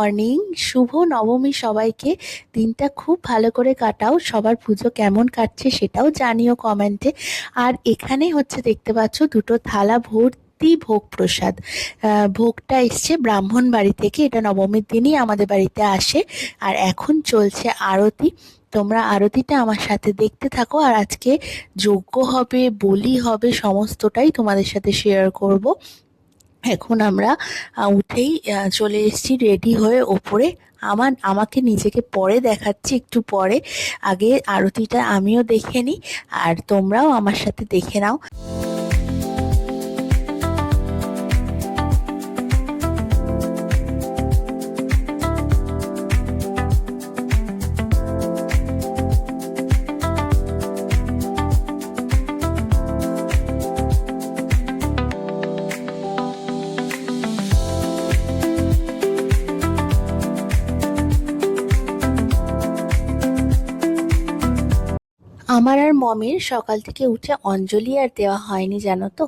Morning শুভ নবমী সবাইকে। দিনটা খুব ভালো করে কাটাও। সবার পুজো কেমন কাটছে সেটাও জানিও কমেন্টে আর এখানে হচ্ছে দেখতে পাচ্ছ দুটো থালা ভর্তি ভোগ প্রসাদ। ভোগটা এসছে ব্রাহ্মণ বাড়ি থেকে। এটা নবমীর দিনই আমাদের বাড়িতে আসে। আর এখন চলছে আরতি। তোমরা আরতিটা আমার সাথে দেখতে থাকো। আর আজকে যজ্ঞ হবে, বলি হবে, সমস্তটাই তোমাদের সাথে শেয়ার করব। এখন আমরা উঠেই চলে এসেছি রেডি হয়ে ওপরে। আমার, আমাকে নিজেকে পরে দেখাচ্ছি একটু পরে। আগে আরতিটা আমিও দেখে নিই, আর তোমরাও আমার সাথে দেখে নাও। মমের সকাল থেকে উঠে অঞ্জলি আর দেওয়া হয়নি জানো তো?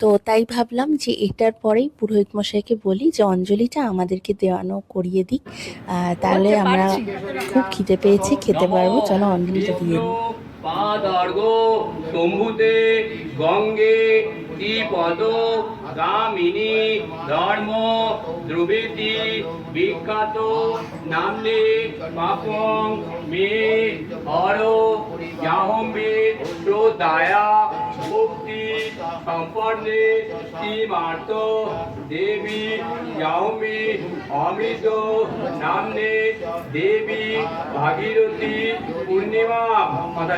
তো তাই ভাবলাম যে এটার পরেই পুরোহিত মশাইকে বলি যে অঞ্জলিটা আমাদেরকে দেওয়ানো করিয়ে দিক। তাহলে আমরা খুব খিদে পেয়েছি খেতে পারব। চলো অঞ্জলিটা দিয়ে দিই। পাদর্গ শম্ভুতে, গঙ্গে দ্বিপদ গামিনী, ধর্ম ধ্রুবেতি বিখ্যাত নামলে পাপং মে হর যাহম্বে শ্রোতায়া, ভক্তি সম্পন্নে শ্রীমার্ত, দেবী যাহম্বি অমৃত নামনে দেবী, ভাগীরথী, পূর্ণিমা কথা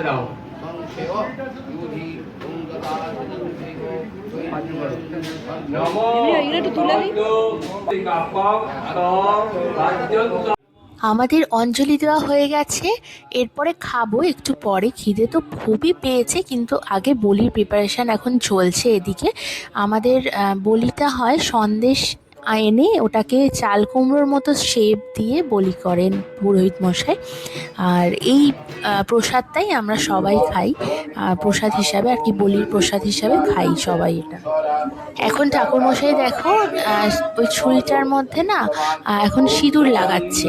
নমো আমাদের অঞ্জলি দেওয়া হয়ে গেছে। এরপরে খাব একটু পরে খিদে তো খুবই পেয়েছে কিন্তু আগে বলির প্রিপারেশান এখন চলছে এদিকে। আমাদের আহ, বলিটা হয় সন্দেশ এনে ওটাকে চাল কুমড়োর মতো শেপ দিয়ে বলি করেন পুরোহিত মশাই। আর এই প্রসাদটাই আমরা সবাই খাই। প্রসাদ হিসাবে আর কি বলির প্রসাদ হিসাবে খাই সবাই এটা। এখন ঠাকুরমশাই দেখো ওই ছুরিটার মধ্যে না এখন সিঁদুর লাগাচ্ছে।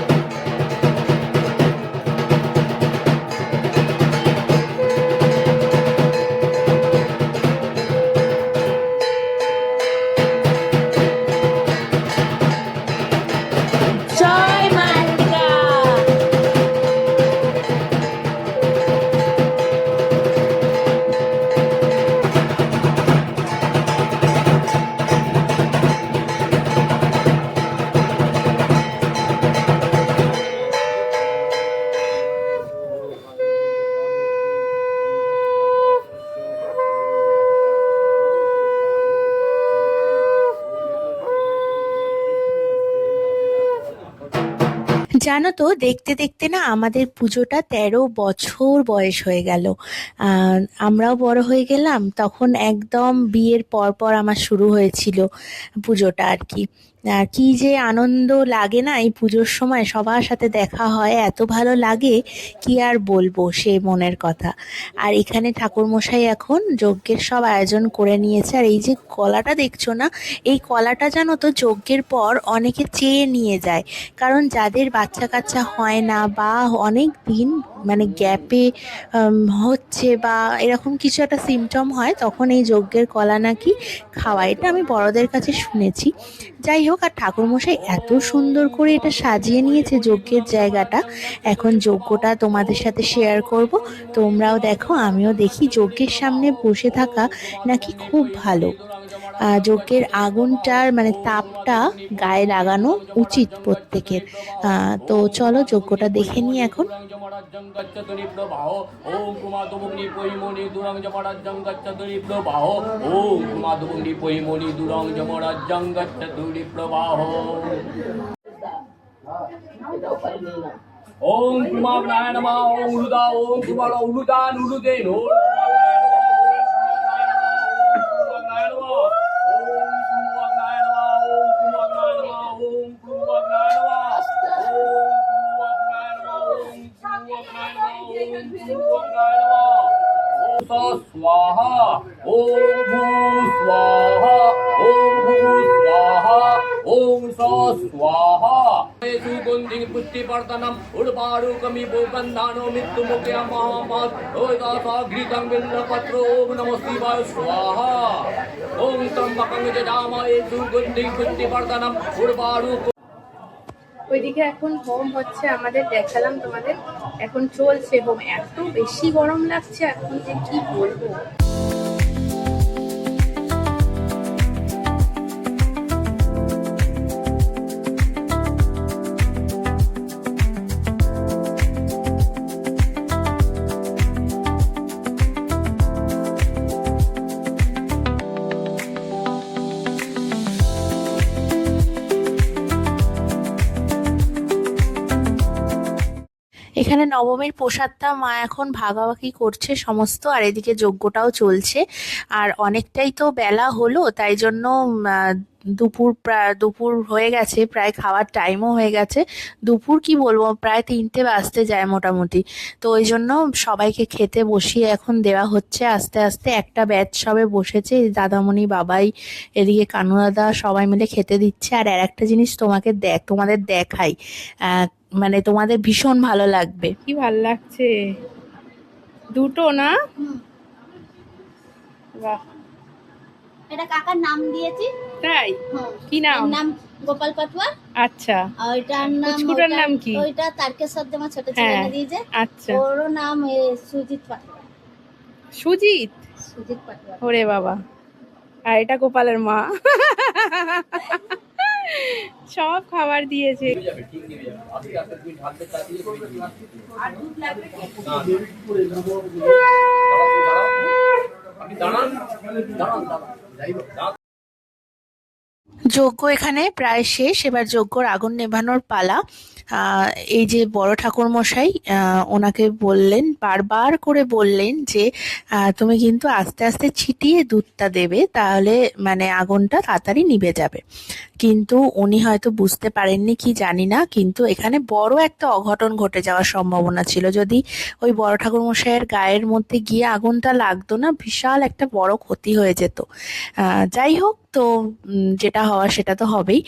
জানো তো, দেখতে দেখতে না আমাদের পুজোটা তেরো বছর বয়স হয়ে গেল। আমরাও বড় হয়ে গেলাম, তখন একদম বিয়ের পর পর আমার শুরু হয়েছিল পুজোটা আর কি। কি যে আনন্দ লাগে না, এই পুজোর সময় সবার সাথে দেখা হয়, এত ভালো লাগে, কি আর বলব সে মনের কথা। আর এখানে ঠাকুরমশাই এখন যজ্ঞের সব আয়োজন করে নিয়েছে, আর এই যে কলাটা দেখছ না, এই কলাটা জানো তো যজ্ঞের পর অনেকে চেয়ে নিয়ে যায়। কারণ যাদের বাচ্চা কাচ্চা হয় না বা অনেক দিন মানে গ্যাপে হচ্ছে বা এরকম কিছু একটা সিমটম হয়, তখন এই যজ্ঞের কলা নাকি খাওয়া। এটা আমি বড়দের কাছে শুনেছি। যাই হোক, আর ঠাকুরমশাই এত সুন্দর করে এটা সাজিয়ে নিয়েছে যজ্ঞের জায়গাটা। এখন যজ্ঞটা তোমাদের সাথে শেয়ার করব। তোমরাও দেখো, আমিও দেখি যজ্ঞের সামনে বসে থাকা নাকি খুব ভালো। যজ্ঞের আগুনটার মানে তাপটা গায়ে লাগানো উচিত প্রত্যেকের। তো চলো যজ্ঞটা দেখে নিই এখন। ওম জমরাজ্যং গচ্ছতুরি প্রবাহ ওম উলুদা, ওম কুমার উলুদান উলুদেন কুমাগ্নায় নমঃ। स्वाहा ओम भू स्वाहा ओम भू स्वाहा ओम स स्वाहा सुगुंधिं पुष्टिवर्धनम् उडुपाडुकमि भूकन्धानो मृत्युमुखे महामात् ओदासाघृतं बिल्लपत्रो ओम नम शिवाय स्वाहा ओम त्र्यम्बकं यजामहे सुगुंधिं पुष्टिवर्धनम् उडुपाडुकमि ওইদিকে এখন হোম হচ্ছে আমাদের, দেখালাম তোমাদের। এখন চলছে হোম এত বেশি গরম লাগছে এখন যে কি বলব? এখানে নবমীর প্রসাদটা মা এখন ভাগাভাগি করছে সমস্ত, আর এদিকে যজ্ঞটাও চলছে। আর অনেকটাই তো বেলা হলো, তাই জন্য দুপুর প্রায় দুপুর হয়ে গেছে, প্রায় খাওয়ার টাইমও হয়ে গেছে। দুপুর কি বলব, প্রায় তিনটে বাজতে যায় মোটামুটি। তো ওই জন্য সবাইকে খেতে বসিয়ে এখন দেওয়া হচ্ছে। আস্তে আস্তে একটা ব্যাচ সবে বসেছে, দাদামণি, বাবাই, এদিকে কানু দাদা সবাই মিলে খেতে দিচ্ছে। আর আর একটা জিনিস তোমাকে দেখ তোমাদের দেখাই। মানে তোমাদের ভীষণ ভালো লাগবে। কি ভালো লাগছে? দুটো না? বাহ। এটা কাকার নাম দিয়েছি। তাই? কি নাম? নাম গোপাল পাটুয়া। আচ্ছা। আর নাম নাম কি? ওইটা তারকেশ্বর দিয়ে আমার ছোট ছেলে হ্যাঁ। দিয়েছে। আচ্ছা। ওরও নাম এ, সুজিত পাটুয়া। সুজিত? সুজিত পাটুয়া। ওরে বাবা। আর এটা গোপালের মা। সব খাবার দিয়েছে। যজ্ঞ এখানে প্রায় শেষ। এবার যজ্ঞর আগুন নেভানোর পালা। এই যে বড় ঠাকুর মশাই ওনাকে বললেন, বারবার করে বললেন যে তুমি কিন্তু আস্তে আস্তে ছিটিয়ে দুধটা দেবে, তাহলে মানে আগুনটা তাড়াতাড়ি নিভে যাবে। কিন্তু উনি হয়তো বুঝতে পারেননি, কি জানি না, কিন্তু এখানে বড় একটা অঘটন ঘটে যাওয়ার সম্ভাবনা ছিল। যদি ওই বড় ঠাকুর মশাইয়ের গায়ের মধ্যে গিয়ে আগুনটা লাগতো না, বিশাল একটা বড় ক্ষতি হয়ে যেত। যাই হোক তো যেটা হওয়া সেটা তো হবেই।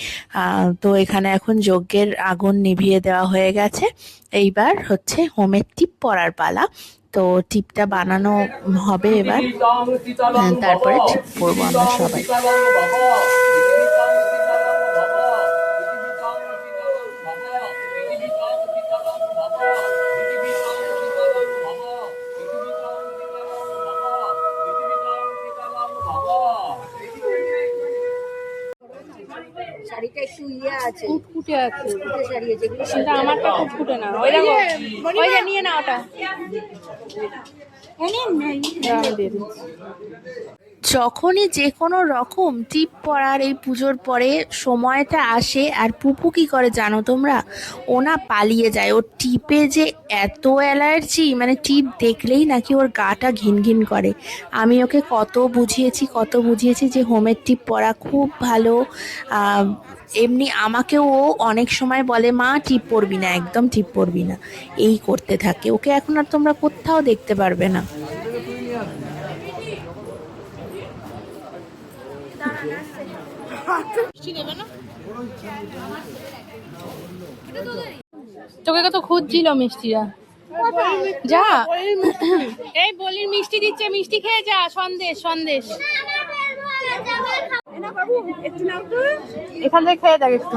তো এখানে এখন যজ্ঞের আগুন নিভিয়ে দেওয়া হয়ে গেছে। এইবার হচ্ছে হোমের টিপ পরার পালা। তো টিপটা বানানো হবে এবার। হ্যাঁ, তারপরে টিপ পরবো আমরা সবাই। শাড়িটা একটু ইয়ে আছে। ফুটফুটে আছে। শাড়ি আছে কিন্তু আমারটা ফুটফুটে না। ওই দেখো ওই যে নিয়ে না ওটা। দিয়ে। যখনই যে কোনো রকম টিপ পড়ার এই পুজোর পরে সময়টা আসে, আর পুপু কি করে জানো তোমরা? ওনা পালিয়ে যায়। ওর টিপে যে এত অ্যালার্জি মানে টিপ দেখলেই নাকি ওর গাটা ঘিন ঘিন করে। আমি ওকে কত বুঝিয়েছি কত বুঝিয়েছি যে হোমের টিপ পরা খুব ভালো। এমনি আমাকেও ও অনেক সময় বলে, মা, টিপ পরবি না, একদম টিপ পরবি না। এই করতে থাকে। ওকে এখন আর তোমরা কোথাও দেখতে পারবে না। তোকে কত খুঁজছিল মিষ্টিরা? যা। এই বলির মিষ্টি দিচ্ছে মিষ্টি খেয়ে যা সন্দেশ সন্দেশ। এখান থেকে খেয়ে দেখ একটু।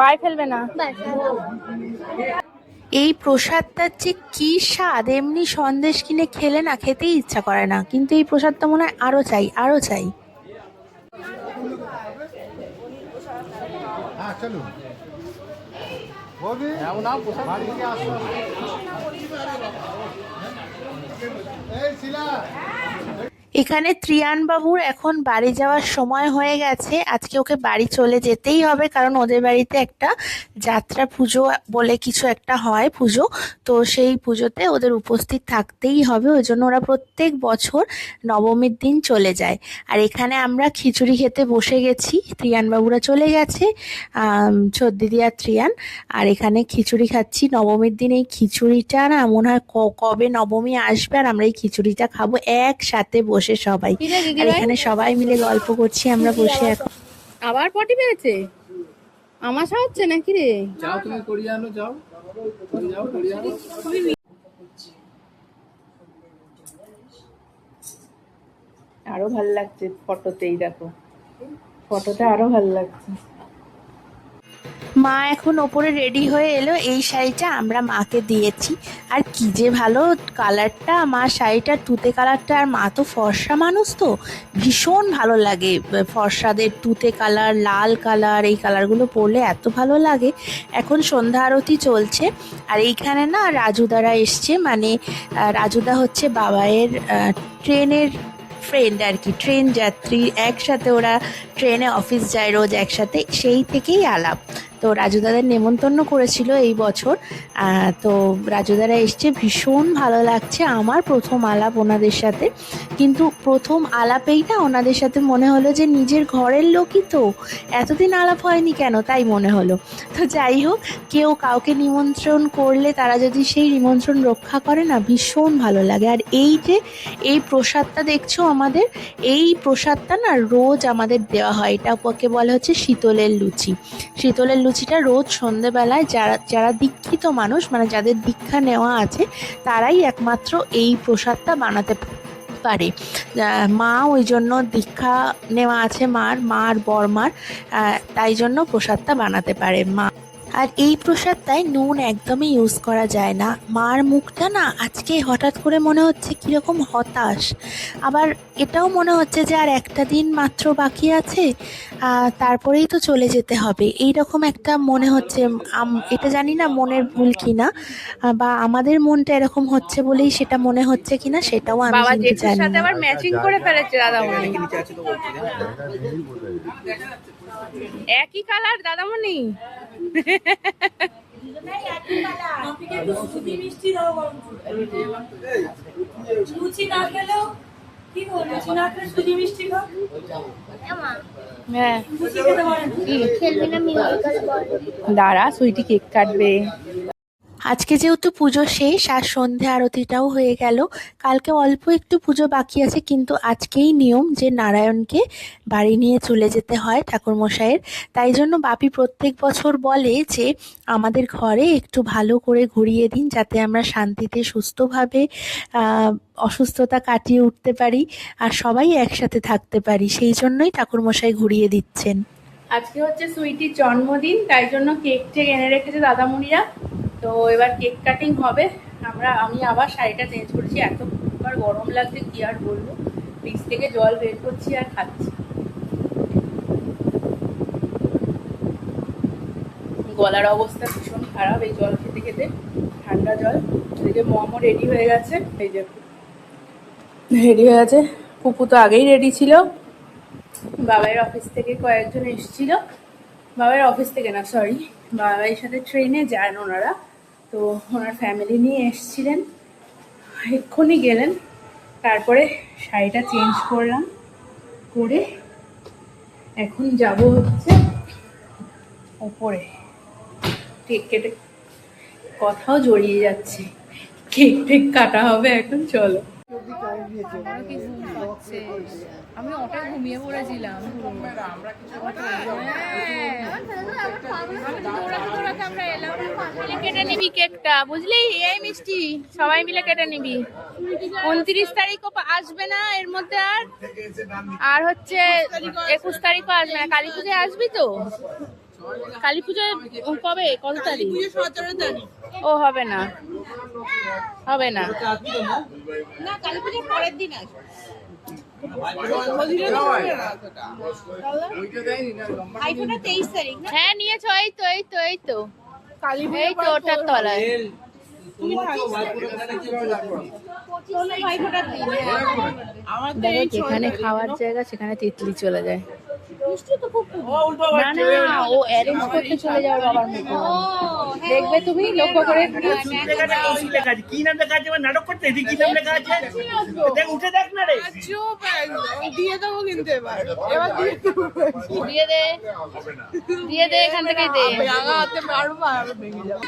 পায়ে ফেলবে না। এই প্রসাদটার যে কি স্বাদ এমনি সন্দেশ কিনে খেলে না খেতেই ইচ্ছা করে না। কিন্তু এই প্রসাদটা মনে হয় আরও চাই আরও চাই। বাড়িতে আসো এই শিলা। এখানে ত্রিয়ান বাবুর এখন বাড়ি যাওয়ার সময় হয়ে গেছে। আজকে ওকে বাড়ি চলে যেতেই হবে, কারণ ওদের বাড়িতে একটা যাত্রা পুজো বলে কিছু একটা হয় পুজো। তো সেই পুজোতে ওদের উপস্থিত থাকতেই হবে, ওই জন্য ওরা প্রত্যেক বছর নবমীর দিন চলে যায়। আর এখানে আমরা খিচুড়ি খেতে বসে গেছি ত্রিয়ান বাবুরা চলে গেছে ছদ্দিদি আর ত্রিয়ান। আর এখানে খিচুড়ি খাচ্ছি, নবমীর দিন এই খিচুড়িটা না মনে হয় কবে নবমী আসবে আর আমরা এই খিচুড়িটা খাব একসাথে বসে। সবাই। আর এখানে সবাই মিলে গল্প করছি আমরা বসে এখন। আবার পটি পেয়েছে আমার হচ্ছে নাকি রে? যাও তুমি করিয়ে আনো যাও। যাও করিয়ে আনো। আরও ভালো লাগছে ফটোতেই দেখো। ফটোতে আরও ভালো লাগছে। মা এখন ওপরে রেডি হয়ে এলো, এই শাড়িটা আমরা মাকে দিয়েছি। আর কি যে ভালো কালারটা মা শাড়িটার তুতে কালারটা আর মা তো ফর্সা মানুষ তো, ভীষণ ভালো লাগে। ফর্সাদের তুতে কালার লাল কালার এই কালারগুলো পরলে এত ভালো লাগে। এখন সন্ধ্যা আরতি চলছে, আর এইখানে না রাজুদারা এসছে মানে রাজুদা হচ্ছে বাবায়ের ট্রেনের ফ্রেন্ড আর কি, ট্রেন যাত্রী। একসাথে ওরা ট্রেনে অফিস যায় রোজ, একসাথে সেই থেকেই আলাপ। তো রাজুদাদের নেমন্তন্ন করেছিল এই বছর। তো রাজুদারা এসছে, ভীষণ ভালো লাগছে আমার প্রথম আলাপ ওনাদের সাথে। কিন্তু প্রথম আলাপেই না ওনাদের সাথে মনে হলো যে নিজের ঘরের লোকই তো। এতদিন আলাপ হয়নি কেন? তাই মনে হলো। তো যাই হোক, কেউ কাউকে নিমন্ত্রণ করলে তারা যদি সেই নিমন্ত্রণ রক্ষা করে না, ভীষণ ভালো লাগে। আর এই যে, এই প্রসাদটা দেখছ আমাদের, এই প্রসাদটা না রোজ আমাদের দেওয়া হয়। এটা ওকে বলে হচ্ছে শীতলের লুচি। শীতলের লুচিটা রোজ সন্ধেবেলায় যারা যারা দীক্ষিত মানুষ মানে যাদের দীক্ষা নেওয়া আছে, তারাই একমাত্র এই প্রসাদটা বানাতে পারে। মা ওই জন্য দীক্ষা নেওয়া আছে মার মার বর মার তাই জন্য প্রসাদটা বানাতে পারে। মা আর এই প্রসাদটায় নুন একদমই ইউজ করা যায় না মার মুখটা না আজকে হঠাৎ করে মনে হচ্ছে কীরকম হতাশ আবার এটাও মনে হচ্ছে যে আর একটা দিন মাত্র বাকি আছে তারপরেই তো চলে যেতে হবে এই রকম একটা মনে হচ্ছে আম- এটা জানি না মনের ভুল কিনা বা আমাদের মনটা এরকম হচ্ছে বলেই সেটা মনে হচ্ছে কিনা সেটাও আমি জানি না আবার ম্যাচিং করে ফেলেছে দাদামণি একই কালার দাদামণি? হ্যাঁ। দাঁড়া সুইটি কেক কাটবে। আজকে যেহেতু পুজো শেষ আর সন্ধে আরতিটাও হয়ে গেল, কালকে অল্প একটু পুজো বাকি আছে, কিন্তু আজকেই নিয়ম যে নারায়ণকে বাড়ি নিয়ে চলে যেতে হয় ঠাকুরমশাইয়ের। তাই জন্য বাপি প্রত্যেক বছর বলে যে, আমাদের ঘরে একটু ভালো করে ঘুরিয়ে দিন যাতে আমরা শান্তিতে, সুস্থভাবে অসুস্থতা কাটিয়ে উঠতে পারি আর সবাই একসাথে থাকতে পারি। সেই জন্যই ঠাকুরমশাই ঘুরিয়ে দিচ্ছেন। আজকে হচ্ছে সুইটির জন্মদিন, তাই জন্য কেক টেক এনে রেখেছে দাদামণিরা তো এবার কেক কাটিং হবে। আমরা, আমি আবার শাড়িটা চেঞ্জ করেছি। এত আর গরম লাগছে, কি আর বলব? ফ্রিজ থেকে জল বের করছি আর খাচ্ছি। গলার অবস্থা ভীষণ খারাপ এই জল খেতে খেতে, ঠান্ডা জল। এদিকে মোমো রেডি হয়ে গেছে। এই যে রেডি হয়ে গেছে। পুপু তো আগেই রেডি ছিল। বাবার অফিস থেকে কয়েকজন এসেছিল। বাবার অফিস থেকে না সরি বাবার সাথে ট্রেনে যান ওনারা। তো ওনার ফ্যামিলি নিয়ে এসেছিলেন। এক্ষুনি গেলেন। তারপরে শাড়িটা চেঞ্জ করলাম। করে এখন যাব হচ্ছে ওপরে। কেক কেটে কথাও জড়িয়ে যাচ্ছে। কেক টেক কাটা হবে এখন, চলো। আমি ওটাই ঘুমিয়ে পড়েছিলাম। কেটে নিবি কেকটা বুঝলি এই মিষ্টি সবাই মিলে কেটে নিবি উনত্রিশ তারিখও আসবে না এর মধ্যে আর আর হচ্ছে একুশ তারিখও আসবে না কালী পুজোয় আসবি তো? কালী পুজোয় কবে? কত তারিখ? ও হবে না। হবে না। হ্যাঁ নিয়েছো এই তো এই তো এই তো। এই তো ওটার তলায়। যেখানে খাওয়ার জায়গা সেখানে তিতলি চলে যায়। না না না, ও অ্যারেঞ্জ করতে চলে যাওয়ার বাবার মতো। দেখবে তুমি লক্ষ্য করে কি নাম লেখা আছে নাটক করতে এদিকে কি নাম লেখা আছে দেখ উঠে দেখ না রে। দিয়ে দেবো কিন্তু এবার। এবার দিয়ে দে। দিয়ে দে এখান থেকে দে।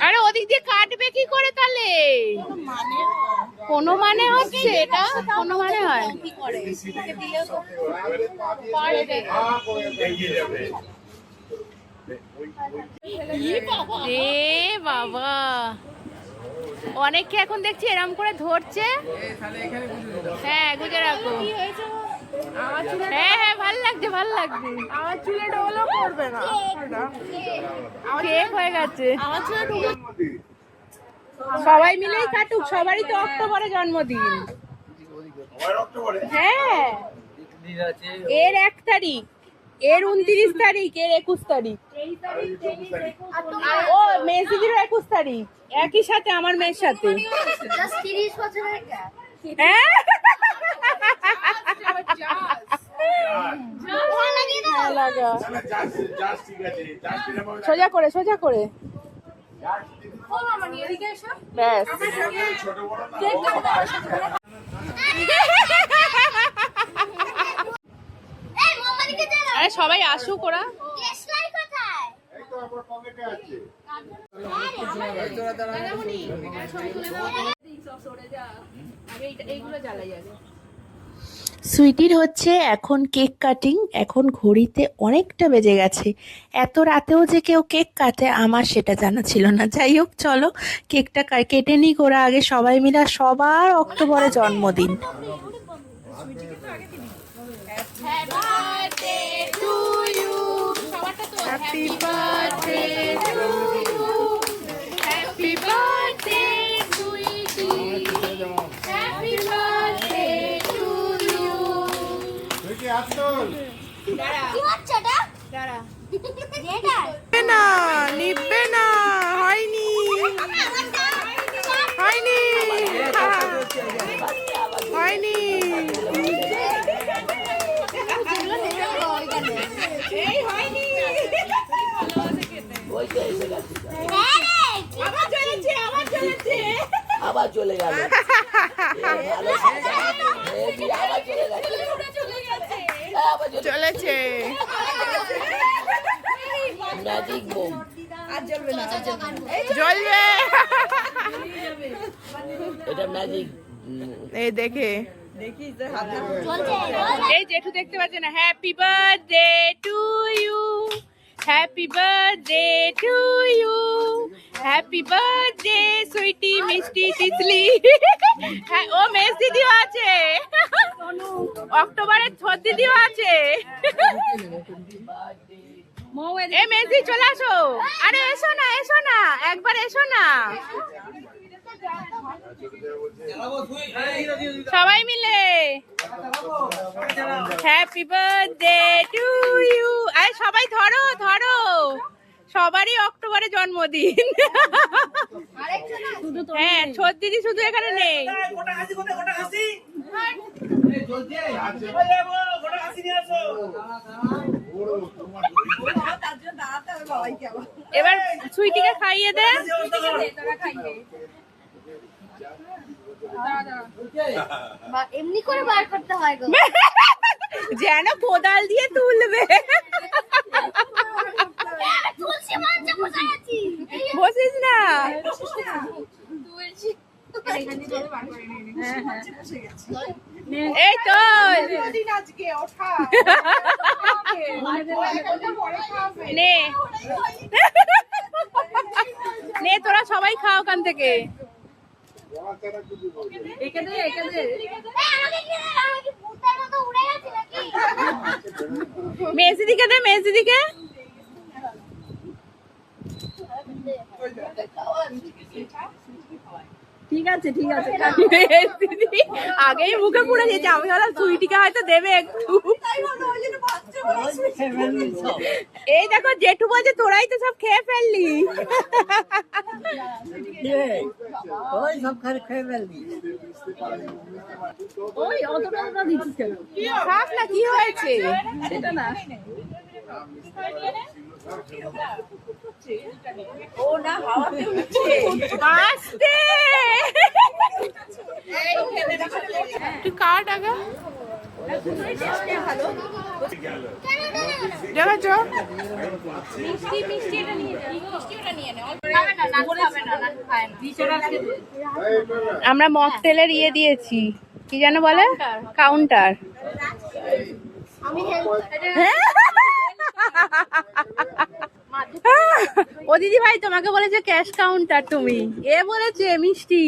আর ওদিক দিয়ে কাটবে কি করে তাহলে? কোনো মানে হচ্ছে এটা? কোনো মানে হয়? কি করে? বাবা। অনেককে এখন দেখছি এরম করে ধরছে। হ্যাঁ গুজে রাখো। হ্যাঁ হ্যাঁ লাগছে, ভালো লাগছে। কেক হয়ে গেছে। সবাই মিলেই কাটুক, সবারই তো অক্টোবরে জন্মদিন। হ্যাঁ এর এক তারিখ। এর উনত্রিশ তারিখ এর একুশ তারিখ। ও মেসিদিরও একুশ তারিখ। একই সাথে আমার মেয়ের সাথে। হ্যাঁ। সোজা করে সোজা করে। ব্যাস। আরে সবাই আসুক ওরা। সুইটির হচ্ছে এখন কেক কাটিং এখন ঘড়িতে অনেকটা বেজে গেছে। এত রাতেও যে কেউ কেক কাটে আমার সেটা জানা ছিল না। যাই হোক চলো কেকটা কা- কেটে নিক ওরা আগে সবাই মিলে। সবার অক্টোবরে জন্মদিন। Birthday happy birthday sweetie happy birthday to you কি হচ্ছে এটা? এটা? না নিবে না হয়নি হয়নি হয়নি আবার চলে গেল চলেছে। ম্যাজিক বোম জ্বলবে। এটা ম্যাজিক এই দেখে। এই জেঠু দেখতে পাচ্ছে না। Happy birthday to you happy birthday to you happy birthday sweetie মিষ্টি তিতলি হ্যাঁ ও মেস দিদিও আছে। অক্টোবরের ছোট দিদিও আছে। এ মেসি চলে আসো। আরে এসো না এসো না। একবার এসো না। সবাই মিলে। হ্যাপি বার্থডে টু ইউ আরে সবাই ধরো ধরো। সবারই অক্টোবরে জন্মদিন। হ্যাঁ ছোট দিদি শুধু এখানে নেই। এবার সুইটিকে খাইয়ে দে। এমনি করে বার করতে হয় গো। যেন কোদাল দিয়ে তুলবে। বসিস না। এই তো। নে। নে তোরা সবাই খাও ওখান থেকে। মেসি দিকে দে মেসি দিকে ঠিক আছে ঠিক আছে আগেই মুখে পুড়ে গেছে আমি ভাবলাম সুইটিকে হয়তো দেবে একটু। এই দেখো জেঠু বলছে তোরাই তো সব খেয়ে ফেললি। কি হয়েছে? সেটা না। ও না হাওয়াতে উঠছে আস্তে তুই মিষ্টি মিষ্টি এটা নিয়ে মিষ্টি ওটা নিয়ে আমরা মকটেলের ইয়ে দিয়েছি। কি যেন বলে? কাউন্টার আমি ও দিদি ভাই তোমাকে বলেছে ক্যাশ কাউন্টার তুমি। এ বলেছে মিষ্টি।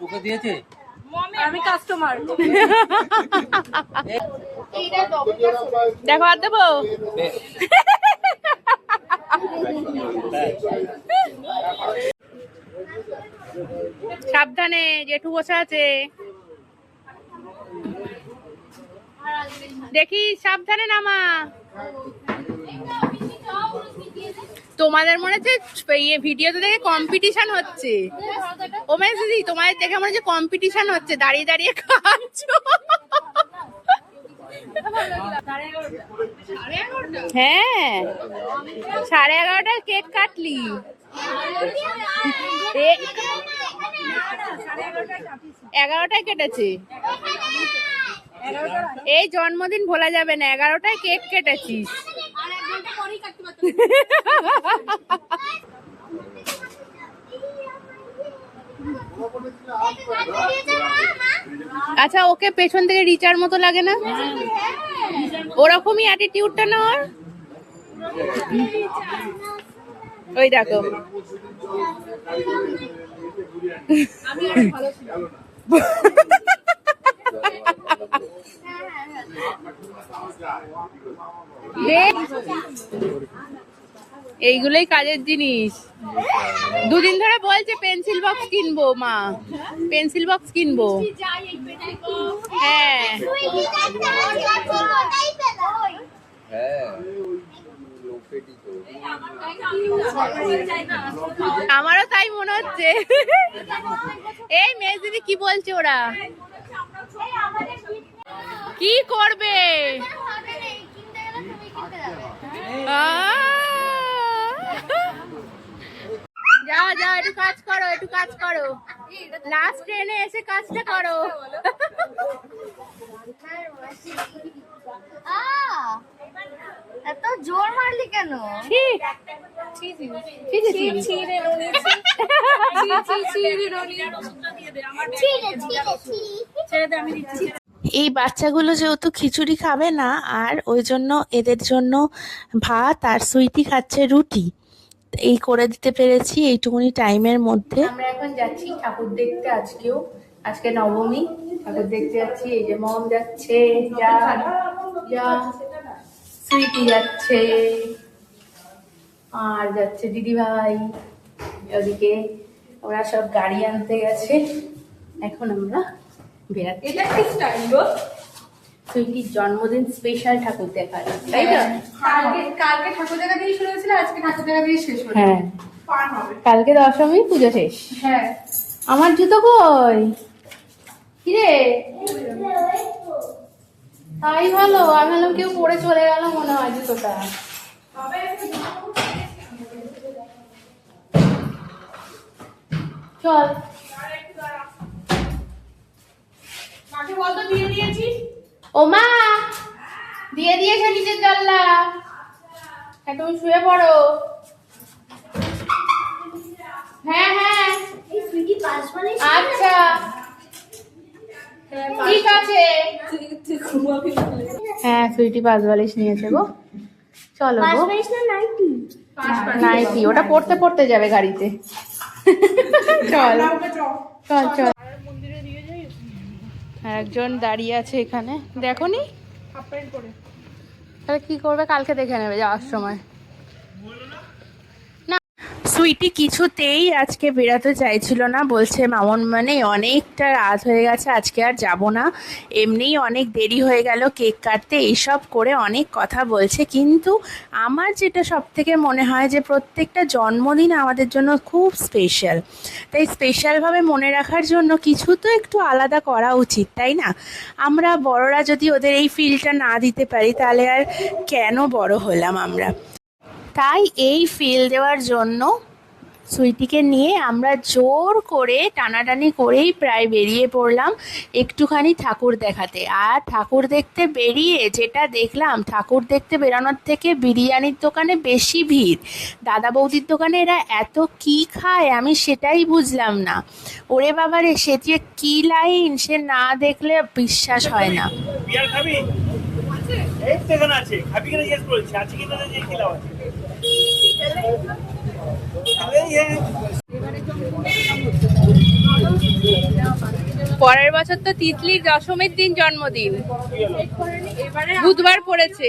তোকে দিয়েছে? আমি কাস্টমার দেখো আর দেবো? সাবধানে জেঠু বসে আছে। দেখি সাবধানে নামা। তোমাদের মনে হচ্ছে ইয়ে ভিডিওতে দেখে কম্পিটিশন হচ্ছে? ও মানে দিদি, তোমাদের দেখে মনে হচ্ছে কম্পিটিশন হচ্ছে। দাঁড়িয়ে দাঁড়িয়ে খাচ্ছ। হ্যাঁ। সাড়ে এগারোটায় কেক কাটলি। এগারোটায় কেটেছে। এই জন্মদিন ভোলা যাবে না, এগারোটায় কেক কেটেছিস। আচ্ছা ওকে পেছন থেকে রিচার মতো লাগে না? ওরকমই অ্যাটিটিউডটা না ওর? ওই দেখো। দেখ এইগুলোই কাজের জিনিস। দুদিন ধরে বলছে পেন্সিল বক্স কিনবো, মা। পেন্সিল বক্স কিনবো। হ্যাঁ। আমারও তাই মনে হচ্ছে। এই মেয়ে দিদি কি বলছে ওরা? কি করবে! যাও যাও একটু কাজ করো একটু কাজ করো লাস্ট ট্রেনে এসে কাজটা করো এত জোর মারলি কেন ঠিক ঠিক ঠিক ছিঁড়ে ছিঁড়ে এই বাচ্চাগুলো যেহেতু খিচুড়ি খাবে না, আর ওই জন্য এদের জন্য ভাত আর সুইটি খাচ্ছে রুটি। এই করে দিতে পেরেছি এইটুকুনি টাইমের মধ্যে। আমরা এখন যাচ্ছি ঠাকুর দেখতে আজকেও। আজকে নবমী, ঠাকুর দেখতে যাচ্ছি, এই যে মম যাচ্ছে সুইটি যাচ্ছে, আর যাচ্ছে দিদি ভাই ওদিকে ওরা সব গাড়ি আনতে গেছে। এখন আমরা বেরাচ্ছি। এটা কি স্টাইল সুইটির জন্মদিন স্পেশাল ঠাকুর দেখার তাই তো? কালকে কালকে ঠাকুর দেখা দিয়ে শুরু হয়েছিল আজকে ঠাকুর দেখা দিয়ে শেষ হলো। হ্যাঁ। কালকে দশমী পুজো শেষ। হ্যাঁ। আমার জুতো কই? কিরে? তাই ভালো আমি ভাবলাম কেউ পরে চলে গেল মনে হয় জুতোটা। চল। বলতো দিয়ে দিয়েছি। ও মা দিয়ে দিয়েছে নিচের জানলা। হ্যাঁ তুমি শুয়ে পড়ো। হ্যাঁ হ্যাঁ। সুইটি পাঁচ আচ্ছা। ঠিক আছে। হ্যাঁ সুইটি পাঁচ বালিশ নিয়েছে গো। চলো গো। নাইটি? ওটা পড়তে পড়তে যাবে গাড়িতে। চল। চল চল। একজন দাঁড়িয়ে আছে এখানে। দেখো নি। তাহলে কি করবে? কালকে দেখে নেবে যাওয়ার সময়। সুইটি কিছুতেই আজকে বেরাতে চাইছিল না। বলছে, মামন মানে অনেকটা রাত হয়ে গেছে, আজকে আর যাব না। এমনিই অনেক দেরি হয়ে গেল, কেক কাটতে এইসব করে অনেক কথা বলছে। কিন্তু আমার যেটা সব থেকে মনে হয় যে, প্রত্যেকটা জন্মদিন আমাদের জন্য খুব স্পেশাল। তাই স্পেশালভাবে মনে রাখার জন্য কিছু তো একটু আলাদা করা উচিত, তাই না? আমরা বড়রা যদি ওদের এই ফিলটা না দিতে পারি, তাহলে আর কেন বড় হলাম আমরা? তাই এই ফিল দেওয়ার জন্য সুইটিকে নিয়ে আমরা জোর করে টানাটানি করেই প্রায় বেরিয়ে পড়লাম একটুখানি ঠাকুর দেখাতে। আর ঠাকুর দেখতে বেরিয়ে যেটা দেখলাম, ঠাকুর দেখতে বেরানোর থেকে বিরিয়ানির দোকানে বেশি ভিড়। দাদা বৌদির দোকানে এরা এত কি খায় আমি সেটাই বুঝলাম না। ওরে বাবারে, সে যে কী লাইন, সে না দেখলে বিশ্বাস হয় না। এই তো এখানে আছে। খাবি কিনা জিজ্ঞেস করেছি। আছে কিনা না যে খেলাম আছে? এই, এই, পরের বছর তো তিতলির দশমীর দিন জন্মদিন। বুধবার পড়েছে।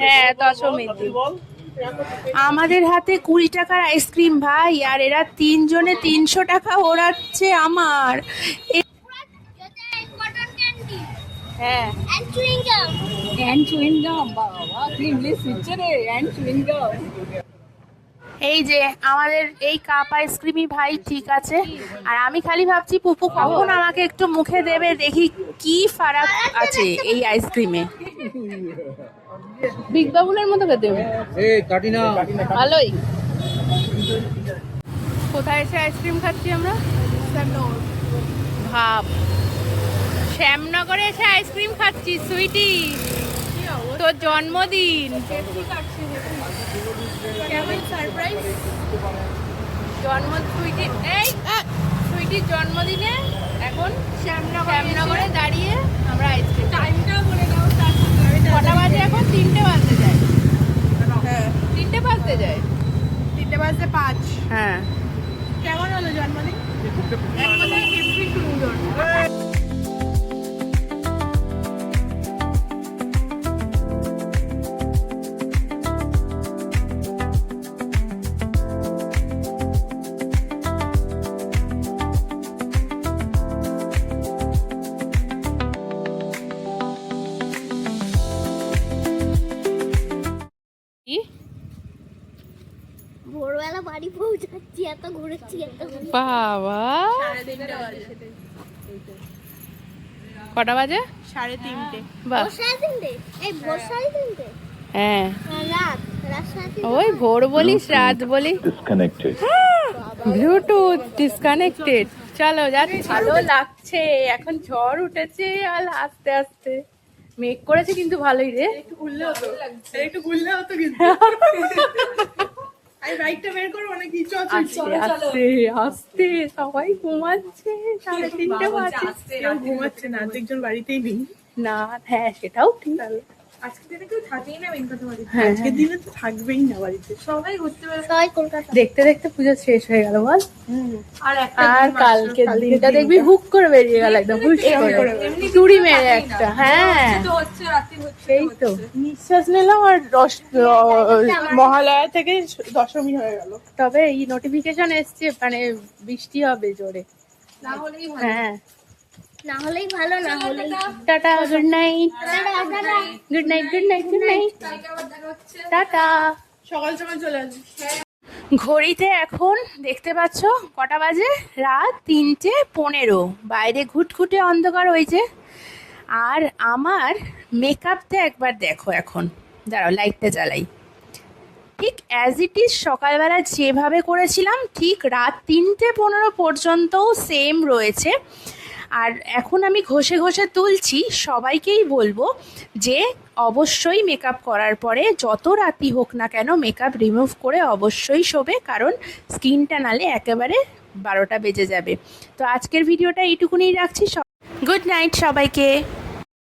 হ্যাঁ দশমীর দিন। আমাদের হাতে কুড়ি টাকার আইসক্রিম ভাই আর এরা তিনজনে তিনশো টাকা ওড়াচ্ছে আমার। হ্যাঁ। And chewing gum and chewing gum বাবা কি ইংলিশ শিখছে রে অ্যান্ড চুইং গাম এই যে আমাদের এই কাপ আইসক্রিমই ভাই ঠিক আছে। আর আমি খালি ভাবছি পুপু কখন আমাকে একটু মুখে দেবে দেখি কি ফারাক আছে এই আইসক্রিমে বিগ বাবুলের মতো খেতে হবে এই কাটি না ভালোই। কোথায় এসে আইসক্রিম খাচ্ছি আমরা? ভাব। শ্যামনগরে এসে আইসক্রিম খাচ্ছি সুইটি। তোর জন্মদিন। জন্ম সুইটির এই সুইটির জন্মদিনে এখন শ্যামনগরে দাঁড়িয়ে আমরা আইসক্রিম টাইমটা বলে দাও কটা বাজে এখন? তিনটে বাজতে যায়। তিনটে বাজতে যায়। তিনটে বাজতে পাঁচ। হ্যাঁ। কেমন হলো জন্মদিন? জন্মদিন হেব্বি সুন্দর। বাবা। কটা বাজে? সাড়ে তিনটে। হ্যাঁ। ওই ভোর বলিস রাত বলি। ব্লুটুথ ডিসকানেক্টেড চলো যাচ্ছি। ভালো লাগছে এখন ঝড় উঠেছে আর আস্তে আস্তে। মেঘ করেছে কিন্তু ভালোই রে। একটু ঘুরলে হতো একটু ঘুরলে হতো কিন্তু। বাইকটা বের করব নাকি আস্তে আস্তে সবাই ঘুমাচ্ছে। সাড়ে তিনটে বাজে। ঘুমাচ্ছে না একজন বাড়িতেই নেই। না হ্যাঁ সেটাও ঠিক। আজকে দিনে কেউ থাকেই না মেন কথা বাড়িতে। হ্যাঁ, আজকের দিনে তো থাকবেই না বাড়িতে। সবাই ঘুরতে বেরোবে সবাই কলকাতা। দেখতে দেখতে পুজো শেষ হয়ে গেল বল। আর একটা আর কালকে দিনটা দেখবি হুক করে বেরিয়ে গেল একদম হুশ করে। চুরি মেরে একটা হ্যাঁ। সেই তো। নিঃশ্বাস নিলাম আর দশ মহালয়া থেকে দশমী হয়ে গেল। তবে এই নোটিফিকেশন এসছে মানে বৃষ্টি হবে জোরে। হ্যাঁ। না হলেই ভালো না হলেই tata good night good night good night good night tata. সকাল সকাল চলে আসবি। ঘড়িতে এখন দেখতে পাচ্ছ কটা বাজে? রাত তিনটে পনেরো। বাইরে ঘুটঘুটে অন্ধকার হয়েছে আর আমার মেকআপটা একবার দেখো এখন। দাঁড়াও লাইটটা জ্বালাই। ঠিক অ্যাজ ইট ইজ সকালবেলা যেভাবে করেছিলাম ঠিক রাত তিনটে পনেরো পর্যন্তও সেম রয়েছে। আর এখন আমি ঘষে ঘষে তুলছি, সবাইকেই বলব যে অবশ্যই মেকআপ করার পরে যত রাতি হোক না কেন মেকআপ রিমুভ করে অবশ্যই শোবে, কারণ স্কিনটা নালে একেবারে বারোটা বেজে যাবে। তো আজকের ভিডিওটা এইটুকুনি রাখছি গুড নাইট সবাইকে।